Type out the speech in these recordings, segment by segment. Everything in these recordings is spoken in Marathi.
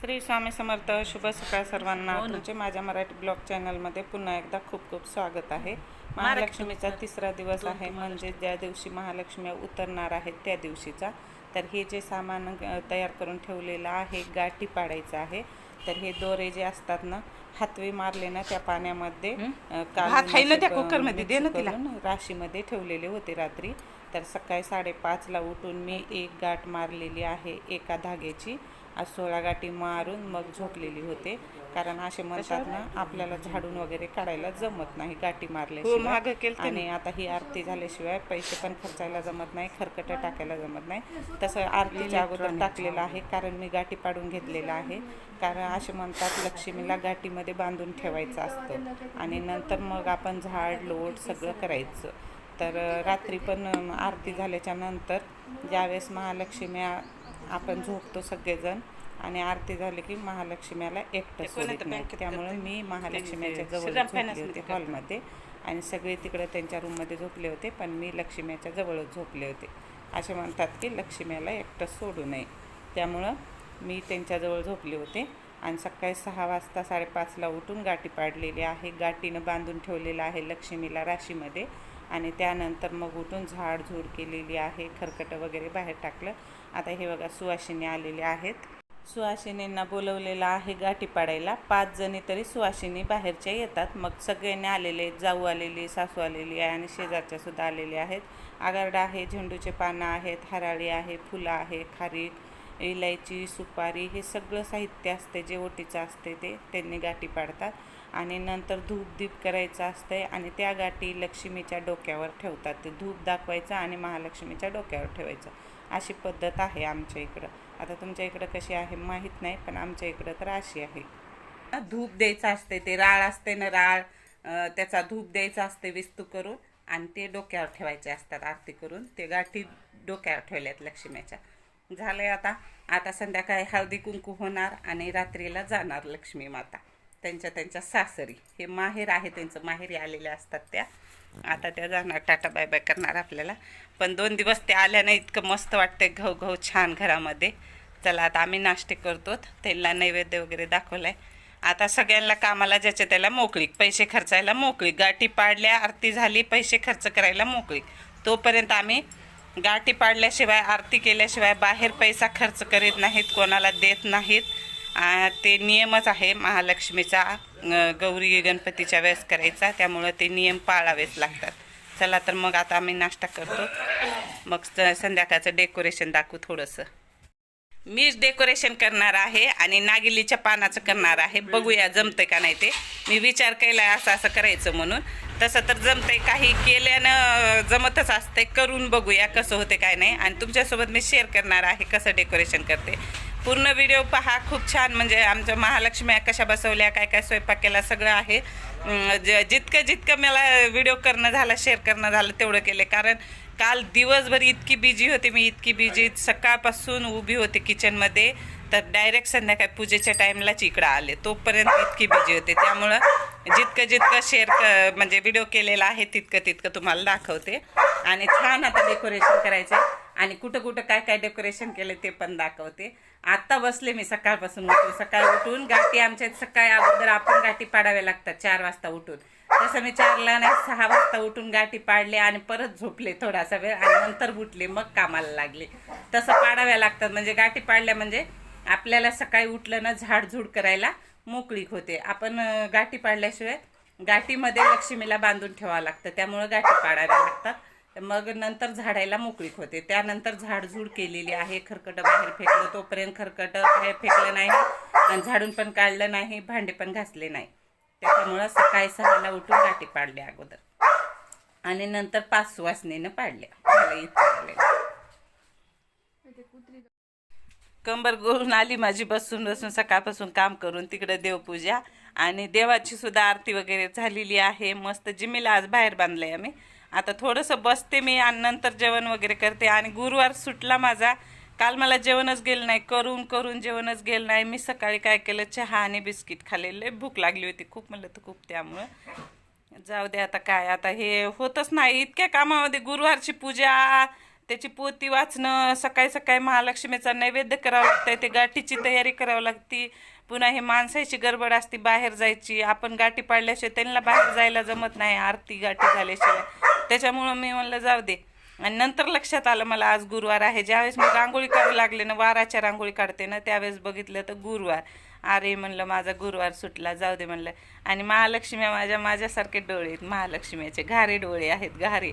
श्री स्वामी समर्थ शुभ सकाळ सर्वांना. हो. तुमचे माझ्या मराठी ब्लॉग चॅनलमध्ये पुन्हा एकदा खूप खूप स्वागत आहे. महालक्ष्मीचा तिसरा दिवस आहे म्हणजे ज्या दिवशी महालक्ष्मी उतरणार आहेत त्या दिवशीचा. तर हे जे सामान तयार करून ठेवलेलं आहे गाठी पाडायचं आहे. तर हे दोरे जे असतात ना हातवे मारले ना त्या पाण्यामध्ये राशीमध्ये ठेवलेले होते रात्री. तर सकाळी साडेपाचला उठून मी एक गाठ मारलेली आहे एका धाग्याची. आज सोळा गाठी मारून मग झोपलेली होते. कारण असे म्हणतात ना आपल्याला झाडून वगैरे काढायला जमत नाही गाठी हो, मारल्याशिवाय. आणि आता ही आरती झाल्याशिवाय पैसे पण खर्चायला जमत नाही खरकट टाकायला जमत नाही. तसं आरतीच्या अगोदर टाकलेलं आहे कारण मी गाठी पाडून घेतलेलं आहे. कारण असे म्हणतात लक्ष्मीला गाठीमध्ये बांधून ठेवायचं असतं. आणि नंतर मग आपण झाड लोट सगळं करायचं. तर रात्री पण आरती झाल्याच्यानंतर ज्यावेळेस महालक्ष्मी आपण झोपतो सगळेजण. आणि आरती झाली की महालक्ष्मीला एकटं सोडत नाही. त्यामुळे मी महालक्ष्मीच्या जवळ झोपले होते हॉलमध्ये आणि सगळे तिकडे त्यांच्या रूममध्ये झोपले होते पण मी लक्ष्मीच्या जवळच झोपले होते. असे म्हणतात की लक्ष्मीला एकटं सोडू नये. त्यामुळं मी त्यांच्याजवळ झोपले होते. आणि सकाळी सहा वाजता साडेपाचला उठून गाठी पाडलेली आहे. गाठीनं बांधून ठेवलेलं आहे लक्ष्मीला राशीमध्ये. आणि त्यानंतर मग उठून झाड झूड केलेली आहे खरकटं वगैरे बाहेर टाकलं. आता हे बघा सुवासिनी आलेले आहेत. सुवाशिनींना बोलवलेलं आहे गाठी पाडायला. पाच जणी तरी सुवाशिनी बाहेरच्या येतात. मग सगळ्यांनी आलेले आहेत. जाऊ आलेली सासू आलेली आहे आणि शेजारच्या सुद्धा आलेले आहेत. आगारडा आहे झेंडूचे पानं आहेत हराळी आहे फुलं आहे खारीक इलायची सुपारी हे सगळं साहित्य असते जे ओटीचं असते ते त्यांनी गाठी पाडतात. आणि नंतर धूप दीप करायचं असतंय आणि त्या गाठी लक्ष्मीच्या डोक्यावर ठेवतात. ते धूप दाखवायचं आणि महालक्ष्मीच्या डोक्यावर ठेवायचं. अशी पद्धत आहे आमच्या इकडं. आता तुमच्या इकडं कशी आहे माहीत नाही पण आमच्या इकडं तर अशी आहे. धूप द्यायचं असते ते राळ असते ना राळ त्याचा धूप द्यायचा असते विस्तू करून आणि ते डोक्यावर ठेवायचे असतात आरती करून. ते गाठी डोक्यावर ठेवल्यात लक्ष्मीच्या. झालंय आता आता संध्याकाळी हळदी कुंकू होणार आणि रात्रीला जाणार लक्ष्मी माता. त्यांच्या त्यांच्या सासरी. हे माहेर आहे त्यांचं माहेरी आलेल्या असतात त्या. आता त्या जाणार टाटा बाय बाय करणार आपल्याला. पण दोन दिवस ते आल्यानं इतकं मस्त वाटते घव घव छान घरामध्ये. चला आता आम्ही नाश्ते करतो. त्यांना नैवेद्य वगैरे दाखवलाय. आता सगळ्यांना कामाला ज्याच्या त्याला मोकळीक. पैसे खर्चायला मोकळीक. गाठी पाडल्या आरती झाली पैसे खर्च करायला मोकळीक. तोपर्यंत आम्ही गाठी पाडल्याशिवाय आरती केल्याशिवाय बाहेर पैसा खर्च करीत नाहीत कोणाला देत नाहीत. ते नियमच आहे महालक्ष्मीचा गौरी गणपतीच्या वेळेस करायचा त्यामुळं ते नियम पाळावेच लागतात. चला तर मग आता आम्ही नाश्ता करतो. मग स- संध्याकाळचं डेकोरेशन दाखवू थोडंसं. मीच डेकोरेशन करणार आहे आणि नागिलीच्या पानाचं करणार आहे. बघूया जमतंय का नाही ते. मी विचार केला असं असं करायचं म्हणून. तसं तर जमतंय. काही केल्यानं जमतच असतंय. करून बघूया कसं होते काय नाही. आणि तुमच्यासोबत मी शेअर करणार आहे कसं डेकोरेशन करते. पूर्ण व्हिडिओ पहा खूप छान. म्हणजे आमच्या महालक्ष्म्या कशा बसवल्या काय काय स्वयंपाक केला सगळं आहे. ज- जितकं जितकं मला व्हिडिओ करणं झालं शेअर करणं झालं तेवढं केले. कारण काल दिवसभर इतकी बिजी होते मी इतकी बिजी सकाळपासून उभी होते किचनमध्ये तर डायरेक्ट संध्याकाळी पूजेच्या टाईमलाच इकडं आले. तोपर्यंत इतकी बिजी होते. त्यामुळं जितकं जितकं शेअर क म्हणजे व्हिडिओ केलेला आहे तितकं तितकं तुम्हाला दाखवते. आणि छान आता डेकोरेशन करायचं आहे आणि कुठं कुठं काय काय डेकोरेशन केलं ते पण दाखवते. आत्ता बसले मी सकाळपासून उठून. सकाळी उठून गाठी आमच्या सकाळी अगोदर आपण गाठी पाडाव्या लागतात चार वाजता उठून. तसं मी चारला नाही सहा वाजता उठून गाठी पाडले आणि परत झोपले थोडासा वेळ आणि नंतर उठले मग कामाला लागले. तसं पाडाव्या लागतात. म्हणजे गाठी पाडल्या म्हणजे आपल्याला सकाळी उठलं ना झाडझूड करायला मोकळीक होते. आपण गाठी पाडल्याशिवाय गाठीमध्ये लक्ष्मीला बांधून ठेवावं लागतं. त्यामुळं गाठी पाडाव्या लागतात. मग नंतर झाडायला मोकळीक होते. त्यानंतर झाडझूड केलेली आहे. खरकटं बाहेर फेकलं तोपर्यंत खरकटं बाहेर फेकलं नाही. आणि झाडून पण काढलं नाही. भांडे पण घासले नाही. त्याच्यामुळं सकाळी सहाला उठून गाठी पाडल्या अगोदर. आणि नंतर पाच सुवासनीनं पाडल्या. मला कंबर गळून आली माझी बसून बसून. सकाळपासून काम करून तिकडे देवपूजा. आणि देवाची सुद्धा आरती वगैरे झालेली आहे. मस्त जिमीला आज बाहेर बांधलंय आम्ही. आता थोडंसं बसते मी आणि नंतर जेवण वगैरे करते. आणि गुरुवार सुटला माझा. काल मला जेवणच गेलं नाही. करून करून जेवणच गेलं नाही. मी सकाळी काय केलं? चहा आणि बिस्किट खाल्लेले भूक लागली होती. खूप म्हणलं तर खूप त्यामुळं. जाऊ दे आता काय? आता हे होतच नाही. इतक्या कामामध्ये गुरुवारची पूजा त्याची पोती वाचणं सकाळी सकाळी महालक्ष्मीचा नैवेद्य करावं लागतंय ते गाठीची तयारी करावी लागती. पुन्हा हे माणसाची गडबड असती बाहेर जायची. आपण गाठी पाडल्याशिवाय त्यांना बाहेर जायला जमत नाही आरती गाठी झाल्याशिवाय. त्याच्यामुळं मी म्हणलं जाऊ दे. आणि नंतर लक्षात आलं मला आज गुरुवार आहे. ज्यावेळेस मी रांगोळी काढू लागले ना वाराच्या रांगोळी काढते ना त्यावेळेस बघितलं तर गुरुवार. अरे म्हणलं माझा गुरुवार सुटला जाऊ दे म्हणलं. आणि महालक्ष्मी माझ्या माझ्यासारखे डोळे आहेत. महालक्ष्मीचे घारे डोळे आहेत घारे.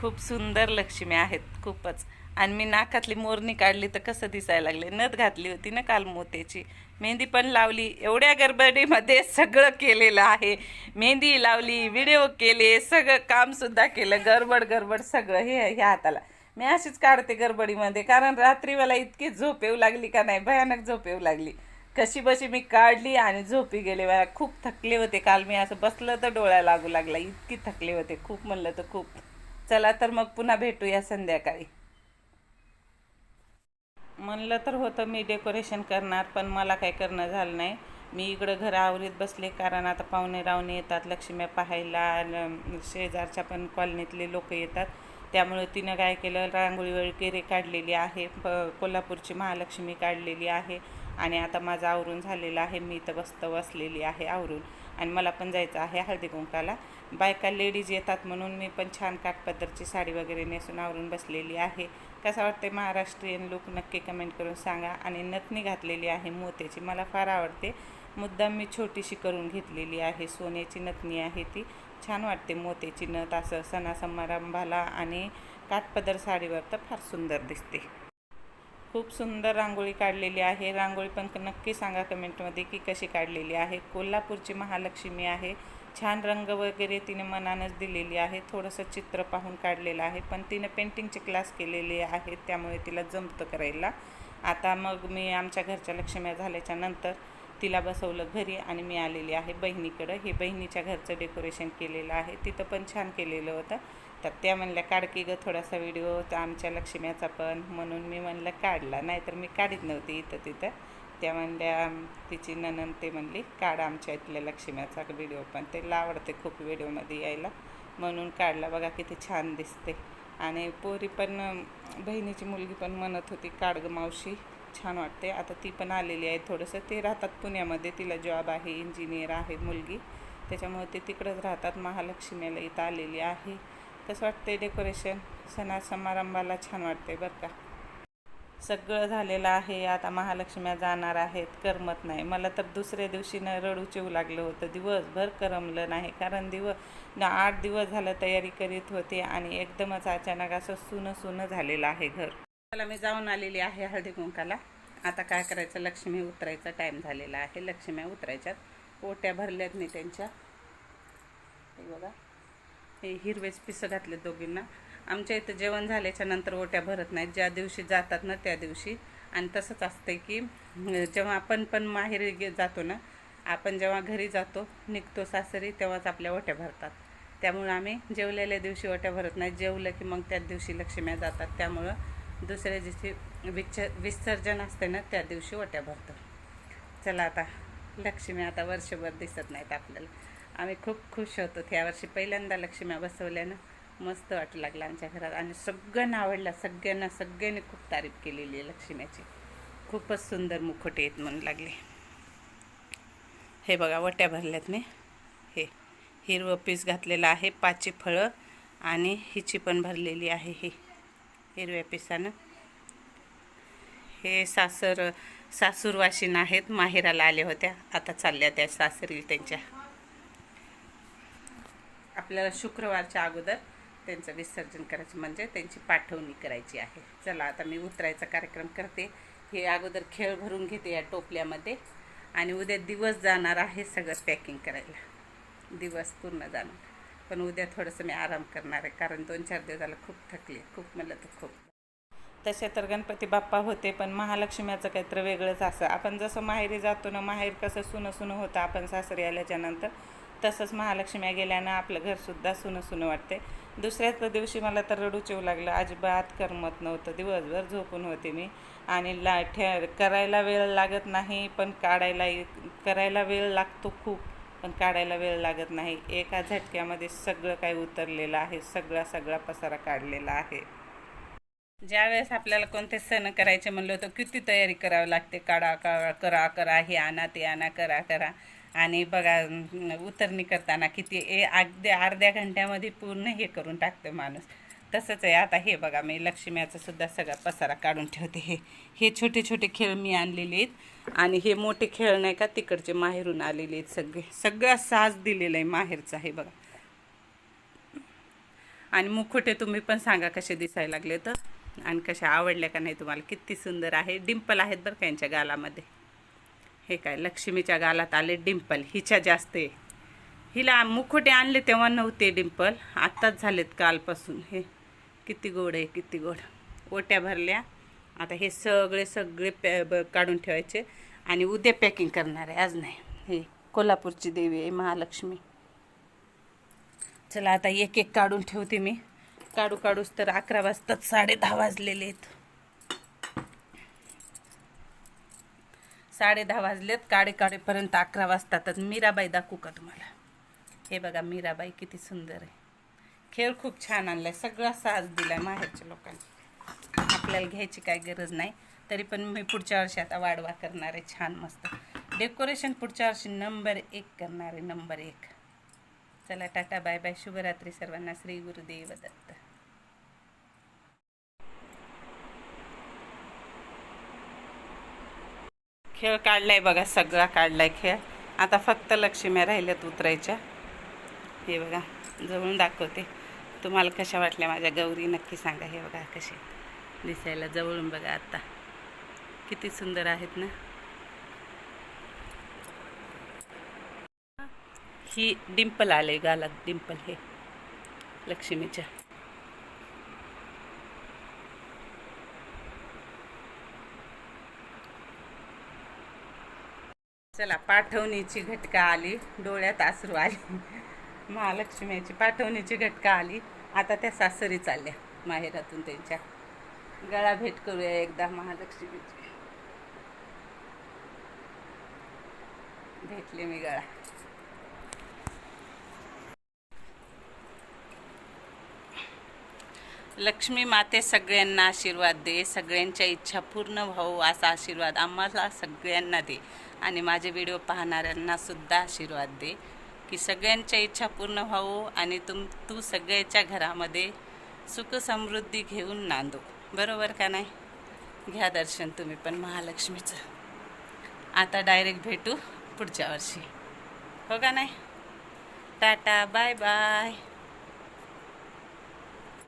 खूप सुंदर लक्ष्मी आहेत खूपच. आणि मी नाकातली मोरणी काढली तर कसं दिसायला लागले? नथ घातली होती ना काल मोत्याची. मेहंदी पण लावली. एवढ्या गडबडीमध्ये सगळं केलेलं आहे. मेहंदी लावली व्हिडिओ केले सगळं कामसुद्धा केलं. गडबड गडबड सगळं हे ह्या हाताला. मी अशीच काढते गडबडीमध्ये. कारण रात्री मला इतकी झोप येऊ लागली का नाही? भयानक झोप येऊ लागली. कशी बशी मी काढली आणि झोपी गेले. मला खूप थकले होते काल. मी असं बसलं तर डोळ्या लागू लागला. इतकी थकले होते. खूप म्हणलं तर खूप. चला तर मग पुन्हा भेटूया संध्याकाळी. म्हणलं तर होतं मी डेकोरेशन करणार पण मला काही करणं झालं नाही. मी इकडं घर आवरीत बसले कारण आता पाहुणे रावणे येतात लक्ष्म्या पाहायला शेजारच्या पण कॉलनीतले लोक येतात. त्यामुळे तिनं काय केलं रांगोळी वगैरे काढलेली आहे प कोल्हापूरची महालक्ष्मी काढलेली आहे. आणि आता माझं आवरून झालेलं आहे मी इथं बसतं बसलेली आहे आवरून. आणि मला पण जायचं आहे हळदी कुंकाला बायका लेडीज येतात म्हणून मी पण छान काठपदरची साडी वगैरे नेसून आवरून बसलेली आहे. कसं वाटते महाराष्ट्रीयन लुक नक्की कमेंट करून सांगा. आणि नथनी घातलेली आहे मोत्याची मला फार आवडते. मुद्दाम मी छोटीशी करून घेतलेली आहे. सोन्याची नथनी आहे ती. छान वाटते मोत्याची नथ. असं सणासमारंभाला आणि काठपदर साडीवर तर फार सुंदर दिसते. खूप सुंदर रांगोळी काढलेली आहे. रांगोळी पण नक्की सांगा कमेंटमध्ये की कशी काढलेली आहे. कोल्हापूरची महालक्ष्मी आहे. छान रंग वगैरे तिने मनानंच दिलेली आहे. थोडंसं चित्र पाहून काढलेलं आहे. पण तिने पेंटिंगचे क्लास केलेले आहेत. त्यामुळे तिला जमतं करायला. आता मग मी आमच्या घरच्या लक्ष्म्या झाल्याच्यानंतर तिला बसवलं घरी आणि मी आलेली आहे बहिणीकडं. हे बहिणीच्या घरचं डेकोरेशन केलेलं आहे. तिथं पण छान केलेलं होतं. तर त्या म्हणल्या काढ की गं थोडासा व्हिडिओ तर आमच्या लक्ष्म्याचा पण. म्हणून मी म्हणलं काढला. नाहीतर मी काढीत नव्हती इथं तिथं. त्या म्हणल्या तिची ननन ते म्हणली काढ आमच्या इथल्या लक्ष्म्याचा व्हिडिओ पण त्याला आवडते खूप व्हिडिओमध्ये यायला. म्हणून काढला. बघा किती छान दिसते. आणि पोरी पण बहिणीची मुलगी पण म्हणत होती काढ मावशी छान वाटते. आता ती पण आलेली आहे थोडंसं. ते राहतात पुण्यामध्ये. तिला जॉब आहे इंजिनियर आहे मुलगी. त्याच्यामुळे ते तिकडंच राहतात. महालक्ष्मीला इथं आलेली आहे. कसं वाटते डेकोरेशन सणा समारंभाला छान वाटते बरं का. सगळं झालेलं आहे. आता महालक्ष्म्या जाणार आहेत. करमत नाही. मला तर दुसऱ्या दिवशी न रडू चिवू लागलं होतं. दिवसभर करमलं नाही. कारण दिवस आठ दिवस झालं तयारी करीत होते आणि एकदमच अचानक असं सुनं सुनं झालेलं आहे घर. मला मी जाऊन आलेली आहे हळदी कुंकाला. आता काय करायचं? लक्ष्मी उतरायचा टाईम झालेला आहे. लक्ष्म्या उतरायच्यात. ओट्या भरल्यात मी त्यांच्या. बघा. हे हिरवेच पिसं घातले दोघींना. आमच्या इथं जेवण झाल्याच्यानंतर ओट्या भरत नाहीत. ज्या दिवशी जातात ना त्या दिवशी. आणि तसंच असतंय की जेव्हा आपण पण माहेरी गे जातो ना आपण जेव्हा घरी जातो निघतो सासरी तेव्हाच आपल्या ओट्या भरतात. त्यामुळं आम्ही जेवलेल्या दिवशी ओट्या भरत नाही जेवलं की मग त्याच दिवशी लक्ष्म्या जातात. त्यामुळं दुसऱ्या दिवशी विच्छ विसर्जन असते ना त्या दिवशी ओट्या भरतो. चला आता लक्ष्मी आता वर्षभर दिसत नाहीत आपल्याला. आम्ही खूप खुश होतो. यावर्षी पहिल्यांदा लक्ष्म्या बसवल्यानं मस्त वाटू लागलं आमच्या घरात. आणि सगळ्यांना आवडला. सगळ्यांना सगळ्यांनी खूप तारीफ केलेली आहे लक्ष्म्याची. खूपच सुंदर मुखोटे येत म्हणू लागले. हे बघा वट्या भरल्यात मी. हे हिरवं पीस घातलेलं आहे पाचची फळं आणि हिची पण भरलेली आहे ही हिरव्या पिसानं. हे सासर सासूरवाशीन आहेत माहेराला आल्या होत्या. आता चालल्या त्या सासरी त्यांच्या. आपल्याला शुक्रवारच्या अगोदर त्यांचं विसर्जन करायचं म्हणजे त्यांची पाठवणी करायची आहे. चला आता मी उतरायचा कार्यक्रम करते. हे अगोदर खेळ भरून घेते या टोपल्यामध्ये. आणि उद्या दिवस जाणार आहे सगळं पॅकिंग करायला. दिवस पूर्ण जाणार. पण उद्या थोडंसं मी आराम करणार आहे कारण दोन चार दिवस झालं खूप थकले खूप म्हणलं तर खूप. तसे तर गणपती बाप्पा होते पण महालक्ष्म्याचं काहीतरी वेगळंच असं. आपण जसं माहेरी जातो ना माहेर कसं सुनं सुनं होतं आपण सासरी आल्याच्यानंतर तसंच महालक्ष्म्या गेल्यानं आपलं घरसुद्धा सुनं सुनं वाटते दुसऱ्याच दिवशी मला तर रडूच येऊ लागलं. अजिबात करमत नव्हतं. दिवसभर झोपून होते मी. आणि ला ठे करायला वेळ लागत नाही पण काढायला करायला वेळ लागतो खूप पण काढायला वेळ लागत नाही. एका झटक्यामध्ये सगळं काही उतरलेलं आहे. सगळा सगळा पसारा काढलेला आहे. ज्यावेळेस आपल्याला कोणते सण करायचे म्हणलं होतं किती तयारी करावी लागते. काढा का करा करा हे आणा ते आणा करा करा. आणि बघा उतरणी करताना किती ए अगदी अर्ध्या घंट्यामध्ये पूर्ण हे करून टाकतो माणूस. तसंच आहे. आता हे बघा मी लक्ष्म्याचा सुद्धा सगळा पसारा काढून ठेवते. हे हे छोटे छोटे खेळ मी आणलेले आहेत. आणि हे मोठे खेळ नाही का तिकडचे माहेरून आलेले आहेत सगळे. सगळा साज दिलेला आहे माहेरचा हे बघा. आणि मुखोटे तुम्ही पण सांगा कसे दिसायला लागले तर. आणि कशा आवडल्या का नाही तुम्हाला? किती सुंदर आहे. डिंपल आहेत बरं का यांच्या गालामध्ये. हे काय लक्ष्मीच्या गालात आले डिंपल हिच्या जास्त. आहे हिला मुखोटे आणले तेव्हा नव्हते डिंपल आत्ताच झालेत कालपासून. हे किती गोड आहे किती गोड. ओट्या भरल्या. आता हे सगळे सगळे पॅ ब- काढून ठेवायचे आणि उद्या पॅकिंग करणार आहे आज नाही. हे कोल्हापूरची देवी आहे महालक्ष्मी. चला आता एक एक काढून ठेवते मी. काढू काढूच तर अकरा वाजताच साडे दहा वाजलेले आहेत. साडे दहा वाजलेत काडे काडेपर्यंत अकरा वाजतातच मीराबाई दाखवू का तुम्हाला? हे बघा मीराबाई किती सुंदर आहे. खेळ खूप छान आणलाय. सगळा साज दिलाय माहेरच्या लोकांनी. आपल्याला घ्यायची काय गरज नाही. तरी पण मी पुढच्या वर्षी आता वाढवा करणार आहे. छान मस्त. डेकोरेशन पुढच्या वर्षी नंबर एक करणार आहे. नंबर एक. चला टाटा बाय बाय शुभरात्री सर्वांना. श्री गुरुदेव दत्त. खेळ काढलाय बघा सगळा काढलाय खेळ. आता फक्त लक्ष्म्या राहिल्यात उतरायच्या. हे बघा जवळून दाखवते. तुम्हाला कशा वाटल्या माझ्या गौरी? नक्की सांगा. हे बघा कसे दिसायला जवळून बघा आता. किती सुंदर आहेत ना? ही डिंपल आले गालात डिंपल हे लक्ष्मीच्या चला पाठवणीची घटका आली. डोळ्यात आसरू आली. महालक्ष्मीची पाठवणीची घटका आली. आता त्या सासरी चालल्या माहेरातून त्यांच्या. गळा भेट करूया एकदा महालक्ष्मीची. भेटले मी गळा. लक्ष्मी माते सगळ्यांना आशीर्वाद दे सगळ्यांच्या इच्छा पूर्ण व्हावो असा आशीर्वाद आम्हाला सगळ्यांना दे. आणि माझे व्हिडिओ पाहणाऱ्यांना सुद्धा आशीर्वाद दे. की सगळ्यांच्या इच्छा पूर्ण व्हावो आणि तुम तू सगळ्याच्या घरामध्ये सुख समृद्धी घेऊन नांदो. बरोबर का नाही? घ्या दर्शन तुम्ही पण महालक्ष्मीचं. आता डायरेक्ट भेटू पुढच्या वर्षी. हो का नाही? Tata bye bye.